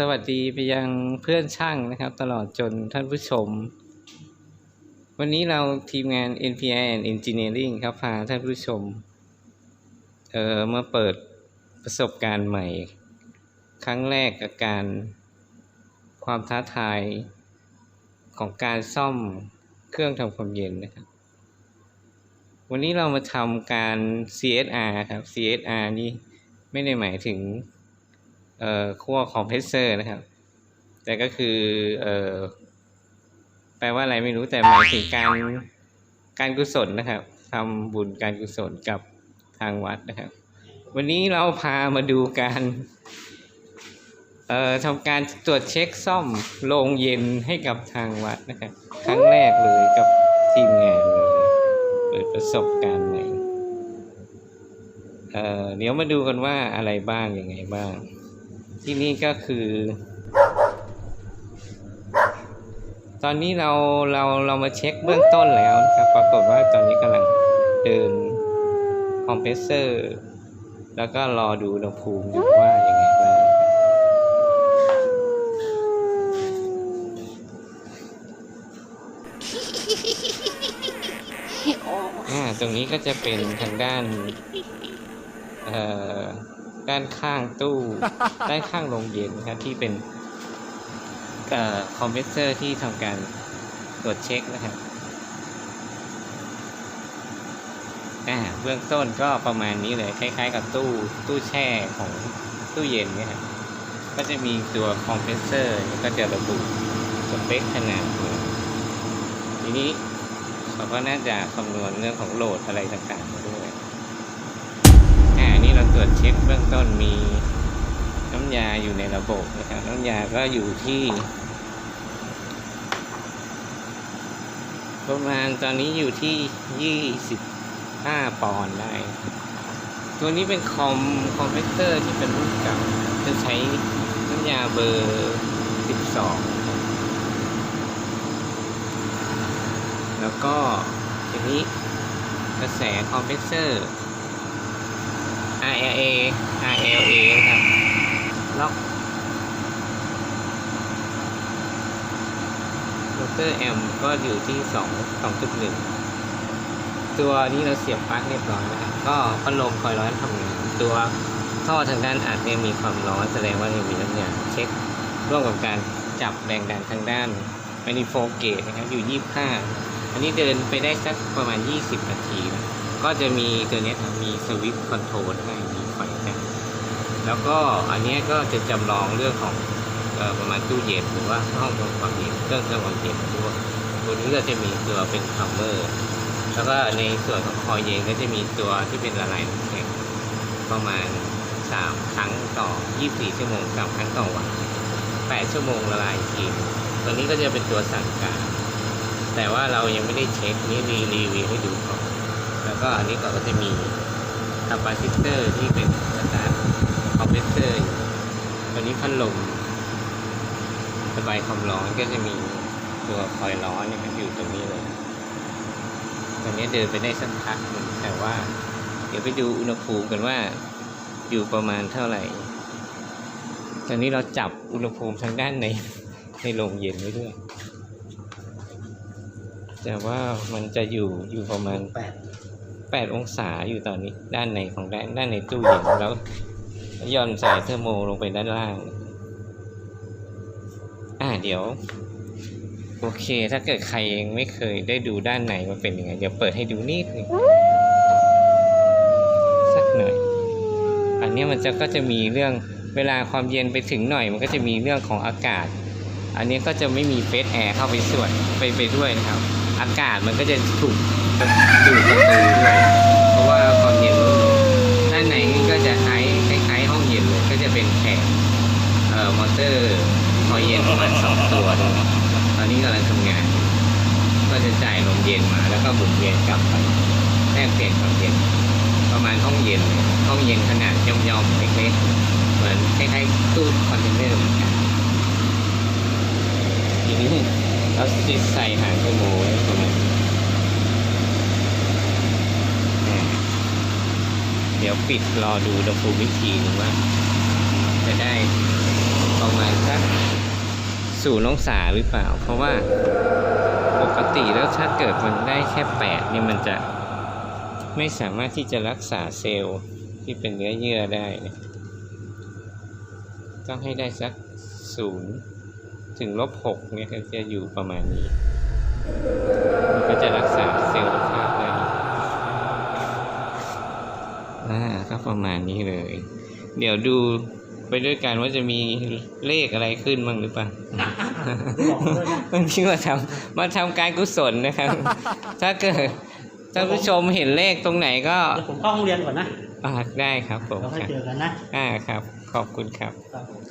สวัสดีไปยังเพื่อนช่างนะครับ ตลอดจนท่านผู้ชม วันนี้เราทีมงาน NPI and Engineering ครับพาท่านผู้ชม เอ่อมาเปิดประสบการณ์ใหม่ ครั้งแรกกับการความท้าทายของการซ่อมเครื่องทำความเย็นนะครับ วันนี้เรามาทำการ CSR ครับ CSR นี่ไม่ได้หมายถึง เอ่อขั้วคอมเพรสเซอร์นะครับ แต่ก็คือเอ่อแปลว่าอะไรไม่รู้แต่หมายถึงการการกุศลนะครับทำบุญการกุศลกับทางวัดนะครับ วันนี้เราพามาดูการเอ่อทำการตรวจเช็คซ่อมโรงเย็นให้กับทางวัดนะครับ ครั้งแรกเลยกับทีมงานเลยปิดประสบการณ์ใหม่เอ่อเดี๋ยวมาดูกันว่าอะไรบ้างยังไงบ้าง ที่นี่ก็คือ ตอนนี้เราเราเรามาเช็คเบื้องต้นแล้วนะครับปรากฏว่าตอนนี้กำลังเดินคอมเพรสเซอร์ แล้วก็รอดูอุณหภูมิอยู่ว่ายังไงบ้างอ่าตรงนี้ก็จะเป็นทางด้าน เอ่อ ด้านข้างตู้ ด้านข้างโรงเย็นนะครับที่เป็นเอ่อคอมเพรสเซอร์ที่ทำการตรวจเช็คนะครับอ่าเบื้องต้นก็ประมาณนี้เลยคล้ายๆ กับตู้ตู้แช่ของตู้เย็นเนี่ยครับก็จะมีตัวคอมเพรสเซอร์ก็จะระบุสเปคขนาดเลยทีนี้เขาก็น่าจะคำนวณเรื่องของโหลดอะไรต่างๆมาด้วยอ่าอันนี้ เราตรวจเช็คเบื้องต้นมีน้ำยาอยู่ในระบบนะครับ น้ำยาก็อยู่ที่ ประมาณตอนนี้อยู่ที่ยี่สิบห้าปอนด์ได้ ตัวนี้เป็นคอมคอมเพรสเซอร์ที่เป็นรุ่นเก่าจะใช้น้ำยาเบอร์สิบสองแล้วก็ทีนี้กระแสคอมเพรสเซอร์ RLA RLA ครับล็อกโรเตอร์แอมก็อยู่ที่สองสองจุดหนึ่งตัวนี้เราเสียบปลั๊กเรียบร้อยนะครับ ก็พัดลมคอยร้อนทำงาน ตัวท่อทางด้านอัดเนี่ยมีความร้อนแสดงว่ายังมีน้ำยาเช็คร่วมกับการจับแรงดันทางด้านแมนิโฟเกตนะครับอยู่ 25 อันนี้เดินไปได้สักประมาณ 20 นาทีนะ ก็จะมีตัวนี้มีสวิตช์คอนโทรลให้มีไฟนะแล้วก็อันนี้ก็จะจำลองเรื่องของออประมาณตู้เย็นหรือว่าห้องทำความเย็นเครื่องทำความเย็นด้วยตัวนี้ก็จะมีตัวเป็นคัมเมอร์แล้วก็ในส่วนของคอยเย็นก็จะมีตัวที่เป็นละลายน้ำแข็งประมาณ 3 ครั้งต่อ 24 ชั่วโมงสามครั้งต่อวัน 8 ชั่วโมงละลายทีตัวนี้ก็จะเป็นตัวสั่งการ แต่ว่าเรายังไม่ได้เช็คนี่มีรีวิวให้ดูก่อน แล้วก็อันนี้ก็จะมีคาปาซิเตอร์ที่เป็นสตาร์ทคอมเพรสเซอร์อยู่ตัวนี้พัดลมระบายความร้อนก็จะมีตัวคอยร้อนเนี่ยมันอยู่ตรงนี้เลยตอนนี้เดินไปได้สักพักหนึ่งแต่ว่า เดี๋ยวไปดูอุณหภูมิกันว่าอยู่ประมาณเท่าไหร่ ตอนนี้เราจับอุณหภูมิทางด้านในในโรงเย็นไว้ด้วย แต่ว่ามันจะอยู่อยู่ประมาณแปดแปดองศาอยู่ตอนนี้ด้านในของด้านด้านในตู้เย็นแล้วย่อนสายเทอร์โมลงไปด้านล่าง อ่าเดี๋ยว โอเค ถ้าเกิดใครเองไม่เคยได้ดูด้านในมันเป็นยังไง เดี๋ยวเปิดให้ดูนิดนึงสักหน่อย อันนี้มันจะก็จะมีเรื่องเวลาความเย็นไปถึงหน่อย มันก็จะมีเรื่องของอากาศ อันนี้ก็จะไม่มีเฟสแอร์เข้าไปส่วนไปไปด้วยนะครับ อากาศมันก็จะถูกดูดปตูด้วย เพราะว่าความเย็นด้านในนี่ก็จะคล้ายคล้ายๆห้องเย็นเลยก็จะเป็นแผงเอ่อมอเตอร์คอยเย็นประมาณสองตัวตอนนี้กำลังทำงาน ก็จะจ่ายลมเย็นมาแล้วก็หมุนเวียนกลับไปแลกเปลี่ยนความเย็น ประมาณห้องเย็น ห้องเย็นขนาดย่อมๆเล็กๆเหมือนคล้ายๆตู้คอนเทนเนอร์เหมือนกันทีนี้ เราติดใส่หางเทอร์โมไว้ประมาณนี้เดี๋ยวปิดรอดูอุณหภูวิธีหนึ่งว่า จะได้พอประมาณสักศูนย์องศาหรือเปล่า เพราะว่าปกติแล้วถ้าเกิดมันได้แค่แปดนี่มันจะไม่สามารถที่จะรักษาเซลล์ที่เป็นเนื้อเยื่อได้ ต้องให้ได้สักศูนย์ ถึงลบหกเนี่ยก็จะอยู่ประมาณนี้ มันก็จะรักษาเซลล์ภาพได้อ่าก็ประมาณนี้เลย เดี๋ยวดูไปด้วยกันว่าจะมีเลขอะไรขึ้นบ้างหรือเปล่าบอกด้วยนะบางทีมาทำมาทำการกุศลนะครับ ถ้าเกิดท่านผู้ชมเห็นเลขตรงไหนก็เดี๋ยวผมเข้าห้องเรียนก่อนนะอ่าได้ครับผมเราค่อยครับเจอกันนะอ่าครับ ขอบคุณครับครับผม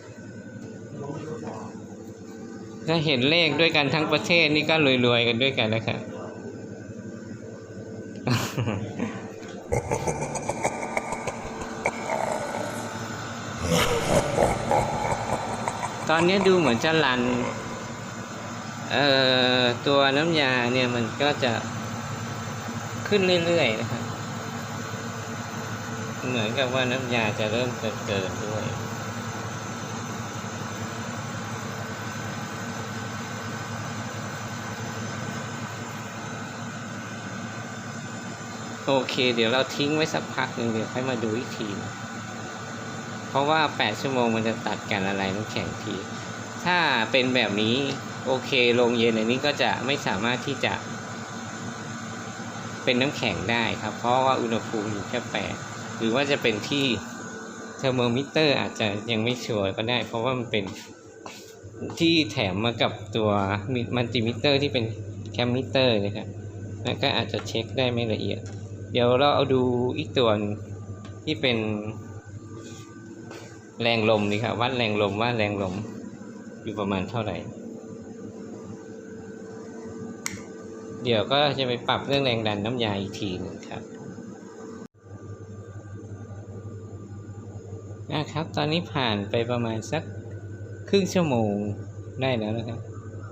ถ้าเห็นเลขด้วยกันทั้งประเทศนี่ก็รวยๆกันด้วยกันนะครับตอนนี้ดูเหมือนจะรัน เอ่อ ตัวน้ำยาเนี่ยมันก็จะขึ้นเรื่อยๆนะครับ เหมือนกับว่าน้ำยาจะเริ่มเกินเกินด้วย โอเค เดี๋ยวเราทิ้งไว้สักพักหนึ่งเดี๋ยวค่อยมาดูอีกที เพราะว่า 8 ชั่วโมงมันจะตัดกันอะไรน้ำแข็งที ถ้าเป็นแบบนี้โอเคลงเย็นอันนี้ก็จะไม่สามารถที่จะ เป็นน้ำแข็งได้ครับ เพราะว่าอุณหภูมิอยู่แค่แปดหรือว่าจะเป็นที่เทอร์โมมิเตอร์อาจจะยังไม่ชัวร์ก็ได้ เพราะว่ามันเป็นที่แถมมากับตัวมัลติมิเตอร์ที่เป็นแคมมิเตอร์นะครับแล้วก็อาจจะเช็คได้ไม่ละเอียด เดี๋ยวเราเอาดูอีกตัวที่เป็น แรงลมนี่ครับวัดแรงลมว่าแรงลมอยู่ประมาณเท่าไหร่ เดี๋ยวก็จะไปปรับเรื่องแรงดันน้ำยาอีกทีหนึงครับนะครับ ตอนนี้ผ่านไปประมาณสักครึ่งชั่วโมงได้แล้วนะครับ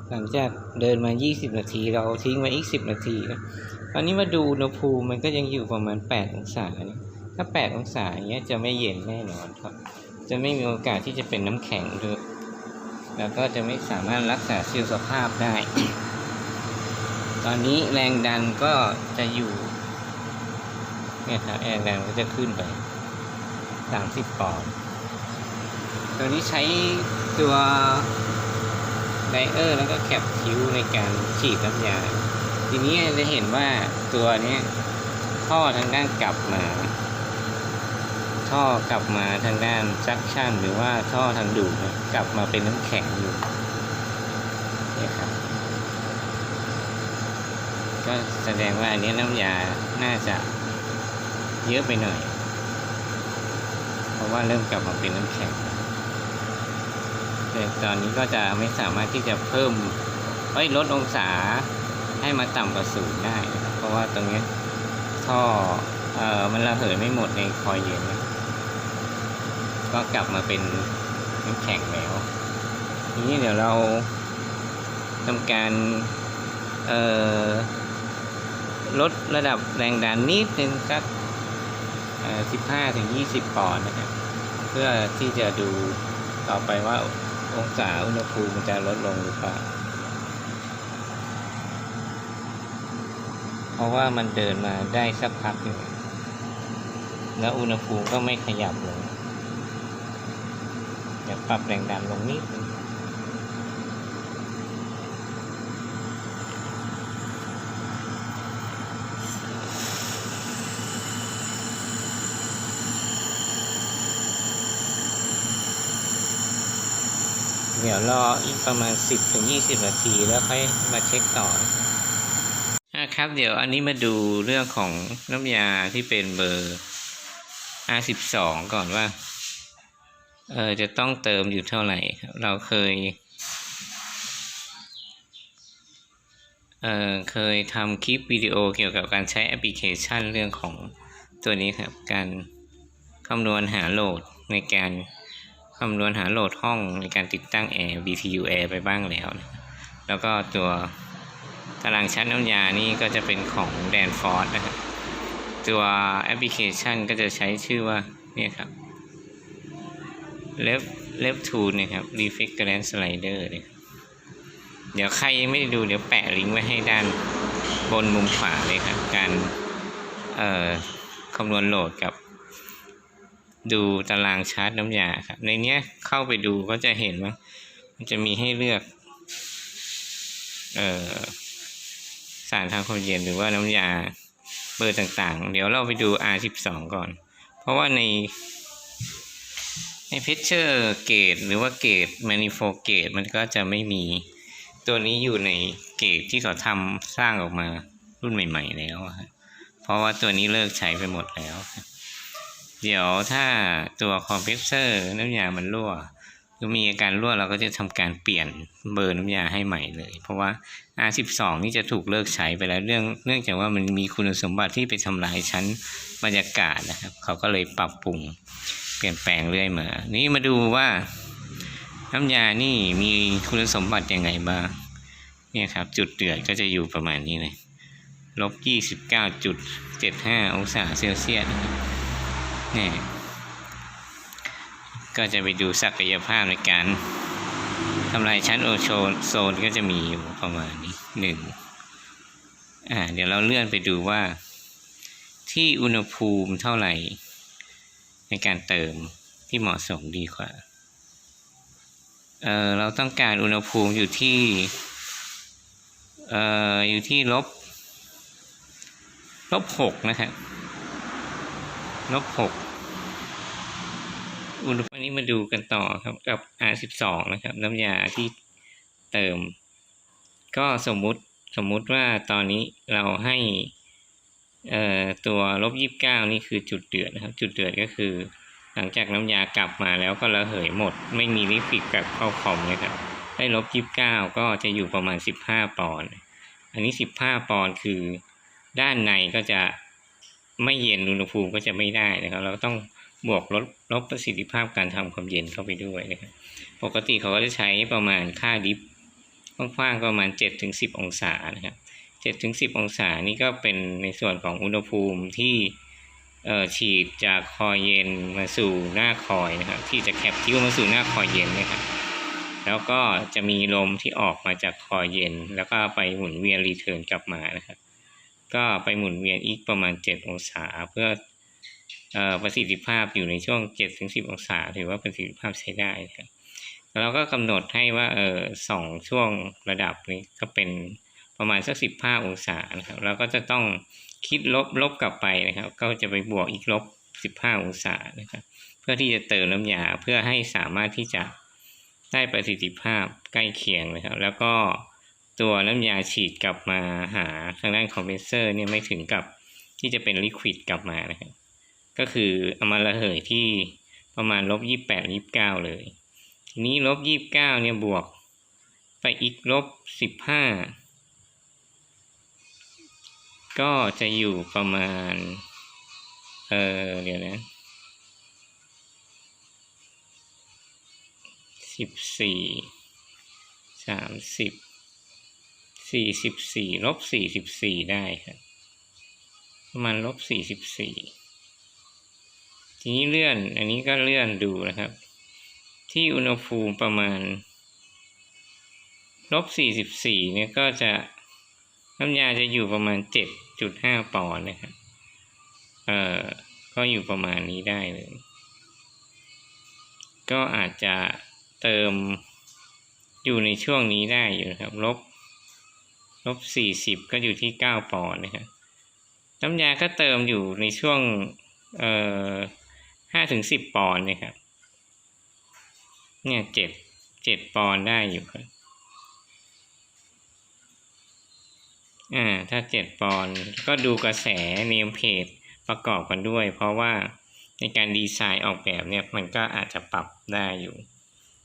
หลังจากเดินมา 20 นาที เราทิ้งไว้อีก 10 นาที ครับตอนนี้มาดูอุณหภูมิมันก็ยังอยู่ประมาณ 8 องศาเนี่ยถ้า 8 องศาเงี้ยจะไม่เย็นแน่นอนครับ จะไม่มีโอกาสที่จะเป็นน้ำแข็งด้วย แล้วก็จะไม่สามารถรักษาชีวสภาพได้ ตอนนี้แรงดันก็จะอยู่เนี่ยครับแรงดันก็จะขึ้นไป 30 ปอนด์ตัวนี้ใช้ตัวไดเออร์แล้วก็แคปคิวในการฉีดน้ำยา ทีนี้จะเห็นว่าตัวนี้ท่อทางด้านกลับมา ท่อกลับมาทางด้านซักชั่น หรือว่าท่อทางดูดกลับมาเป็นน้ำแข็งอยู่นี่ครับ ก็แสดงว่าอันนี้น้ำยาน่าจะเยอะไปหน่อย เพราะว่าเริ่มกลับมาเป็นน้ำแข็งแต่ตอนนี้ก็จะไม่สามารถที่จะเพิ่มเอ้ยลดองศา ให้มาต่ำกว่าศูนย์ได้นะครับเพราะว่าตรงนี้ท่อเอ่อมันระเหยไม่หมดในคอยเย็นนะก็กลับมาเป็นน้ำแข็งแล้ว ทีนี้เดี๋ยวเราทำการเอ่อลดระดับแรงดันนิดนึงสักเอ่อ15ถึง20 ปอนด์นะครับ เพื่อที่จะดูต่อไปว่าองศาอุณหภูมิจะลดลงหรือเปล่า เพ ราะว่ามันเดินมาได้สักพักหนึ่แล้วอุณหภูมิก็ไม่ขยับเลยเดี๋ยวปรับแรงดันลงนิดนึงเดี๋ยวรออีกประมาณ 10ถึง20 นาทีแล้วค่อยมาเช็คต่อ นะครับ เดี๋ยวอันนี้มาดูเรื่องของน้ำยาที่เป็นเบอร์ R12 ก่อนว่า เออจะต้องเติมอยู่เท่าไหร่ครับเราเคย เอ่อเคยทำคลิปวิดีโอเกี่ยวกับการใช้แอปพลิเคชันเรื่องของตัวนี้ครับ การคำนวณหาโหลดในการคำนวณหาโหลดห้องในการติดตั้งแอร์ BTU Air ไปบ้างแล้ว แล้วก็ตัว ตารางชั้นน้ำยานี่ก็จะเป็นของ Danfoss นะครับ ตัวแอปพลิเคชันก็จะใช้ชื่อว่าเนี่ยครับ Left เล็บทูเนี่ยครับ refrigerant slider เนี่ยเดี๋ยวใครยังไม่ได้ดูเดี๋ยวแปะลิงก์ไว้ให้ด้านบนมุมขวาเลยครับ การเอ่อคำนวณโหลดกับ ดูตารางชาร์จน้ำยาครับ ในเนี้ยเข้าไปดูก็จะเห็นว่ามันจะมีให้เลือก เอ่อารทางความเย็นหรือว่าน้ำยาเบอร์ต่างๆ เดี๋ยวเราไปดู R12 ก่อน เพราะว่าในในพิเชอร์เกตหรือว่าเกต manifold เกตมันก็จะไม่มีตัวนี้อยู่ในเกตที่เขาทำสร้างออกมารุ่นใหม่ ๆ แล้วครับเพราะว่าตัวนี้เลิกใช้ไปหมดแล้ว เดี๋ยวถ้าตัวคอมเพรสเซอร์น้ำยามันรั่ว หรือมีอาการรั่วเราก็จะทำการเปลี่ยนเบอร์น้ำยาให้ใหม่เลย เพราะว่า R12 นี่จะถูกเลิกใช้ไปแล้วเรื่องเนื่องจากว่ามันมีคุณสมบัติที่ไปทำลายชั้นบรรยากาศนะครับ เขาก็เลยปรับปรุงเปลี่ยนแปลงเรื่อยมา นี่มาดูว่าน้ำยานี่มีคุณสมบัติยังไงบ้างเนี่ยครับจุดเดือดก็จะอยู่ประมาณนี้เลยลบยี่สิบเก้าจุดเจ็ดห้าองศาเซลเซียสนะครับเนี่ย ก็จะไปดูศักยภาพในการทำลายชั้นโอโซนโซนก็จะมีอยู่ประมาณนี้หนึ่งอ่าเดี๋ยวเราเลื่อนไปดูว่า ที่อุณหภูมิเท่าไหร่ ในการเติมที่เหมาะสมดีกว่าเออเราต้องการอุณหภูมิอยู่ที่เอ่ออยู่ที่ลบลบหกนะครับลบหก อุณหภูมินี้มาดูกันต่อครับกับ R12 นะครับ น้ำยาที่เติม ก็สมมุติสมมุติว่าตอนนี้เราให้เอ่อตัวลบยี่สิบเก้านี่คือจุดเดือดนะครับ จุดเดือดก็คือ หลังจากน้ำยากลับมาแล้วก็ระเหยหมด ไม่มีลิควิดกลับเข้าคอมนะครับได้ลบยี่สิบเก้าก็จะอยู่ประมาณสิบห้าปอนด์อันนี้สิบห้าปอนด์คือ ด้านในก็จะไม่เย็นอุณหภูมิก็จะไม่ได้นะครับ เราก็ต้อง บวกลดลบประสิทธิภาพการทำความเย็นเข้าไปด้วยนะครับปกติเขาก็จะใช้ประมาณค่าดิฟกว้างๆประมาณเจ็ดถึงสิบองศานะครับเจ็ดถึงสิบองศานี่ก็เป็นในส่วนของอุณหภูมิที่ฉีดจากคอยเย็นมาสู่หน้าคอยนะครับที่จะแคปคิ้วมาสู่หน้าคอยเย็นนะครับแล้วก็จะมีลมที่ออกมาจากคอยเย็น แล้วก็ไปหมุนเวียนรีเทิร์นกลับมานะครับก็ไปหมุนเวียนอีกประมาณเจ็ดองศาเพื่อ ประสิทธิภาพอยู่ในช่วงเจ็ดถึงสิบองศา ถือว่าประสิทธิภาพใช้ได้ครับแล้วเราก็กำหนดให้ว่าเออสองช่วงระดับนี้ก็เป็นประมาณสักสิบห้าองศานะครับแล้วก็จะต้องคิดลบลบกลับไปนะครับ ก็จะไปบวกอีกลบสิบห้าองศานะครับ เพื่อที่จะเติมน้ำยาเพื่อให้สามารถที่จะได้ประสิทธิภาพใกล้เคียงนะครับ แล้วก็ตัวน้ำยาฉีดกลับมาหาทางด้านคอมเพรสเซอร์เนี่ยไม่ถึงกับที่จะเป็นลิควิดกลับมานะครับ ก็คือเอามาระเหยที่ประมาณลบยี่แปดยี่เก้าเลย ทีนี้ลบยี่บเก้าเนี่ยบวก ไปอีกลบสิบห้าก็จะอยู่ประมาณ เออเดี๋ยวนะสิบสี่สามสิบสี่สิบสี่ลบสี่สิบสี่ได้ครับ ประมาณลบสี่สิบสี่ ทีนี้เลื่อน อันนี้ก็เลื่อนดูนะครับ ที่อุณหภูมิประมาณลบสี่สิบสี่เนี่ยก็จะน้ำยาจะอยู่ประมาณเจ็ดจุดห้าปอนด์นะครับ เอ่อ ก็อยู่ประมาณนี้ได้เลย ก็อาจจะเติมอยู่ในช่วงนี้ได้อยู่นะครับ ลบ ลบสี่สิบก็อยู่ที่เก้าปอนด์นะครับ น้ำยาก็เติมอยู่ในช่วง เอ่อ ห้าถึงสิบปอนด์นะครับ เนี่ยเจ็ดเจ็ดปอนด์ได้อยู่ครับอ่าถ้าเจ็ดปอนด์ก็ดูกระแสเนมเพจประกอบกันด้วย เพราะว่าในการดีไซน์ออกแบบเนี่ยมันก็อาจจะปรับได้อยู่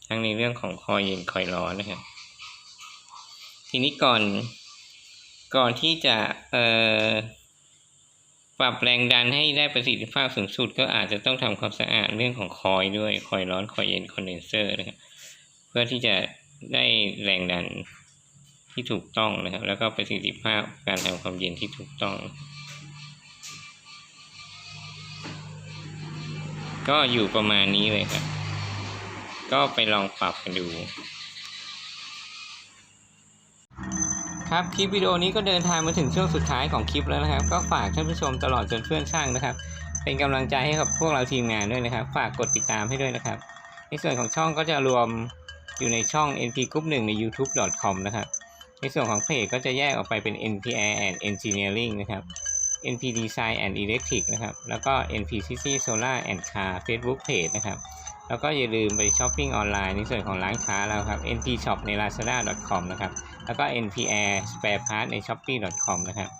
ทั้งในเรื่องของคอยเย็นคอยร้อนนะครับทีนี้ก่อนก่อนที่จะเอ่อ ปรับแรงดันให้ได้ประสิทธิภาพสูงสุด ก็อาจจะต้องทำความสะอาดเรื่องของคอยด้วยคอยร้อนคอยเย็นคอนเดนเซอร์นะครับเพื่อที่จะได้แรงดันที่ถูกต้องนะครับ แล้วก็ประสิทธิภาพการทำความเย็นที่ถูกต้อง ก็อยู่ประมาณนี้เลยครับ ก็ไปลองปรับกันดู ครับคลิปวิดีโอนี้ก็เดินทางมาถึงช่วงสุดท้ายของคลิปแล้วนะครับ ก็ฝากท่านผู้ชมตลอดจนเพื่อนช่างนะครับ เป็นกำลังใจให้กับพวกเราทีมงานด้วยนะครับ ฝากกดติดตามให้ด้วยนะครับ ในส่วนของช่องก็จะรวมอยู่ในช่อง NP Group 1ใน youtube.com นะครับ ในส่วนของเพจก็จะแยกออกไปเป็น NPR and Engineering นะครับ NP Design and Electric นะครับ แล้วก็ NPCC Solar and Car Facebook Page นะครับแล้วก็อย่าลืมไปช้อปปิ้งออนไลน์ในส่วนของร้านค้าเราครับ NP Shop ใน lazada.com นะครับ แล้วก็ NPR Spare Part ใน shopee.com นะครับ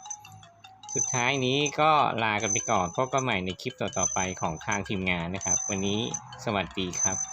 สุดท้ายนี้ก็ลากันไปก่อนพบกันใหม่ในคลิปต่อๆไปของทางทีมงานนะครับ วันนี้สวัสดีครับ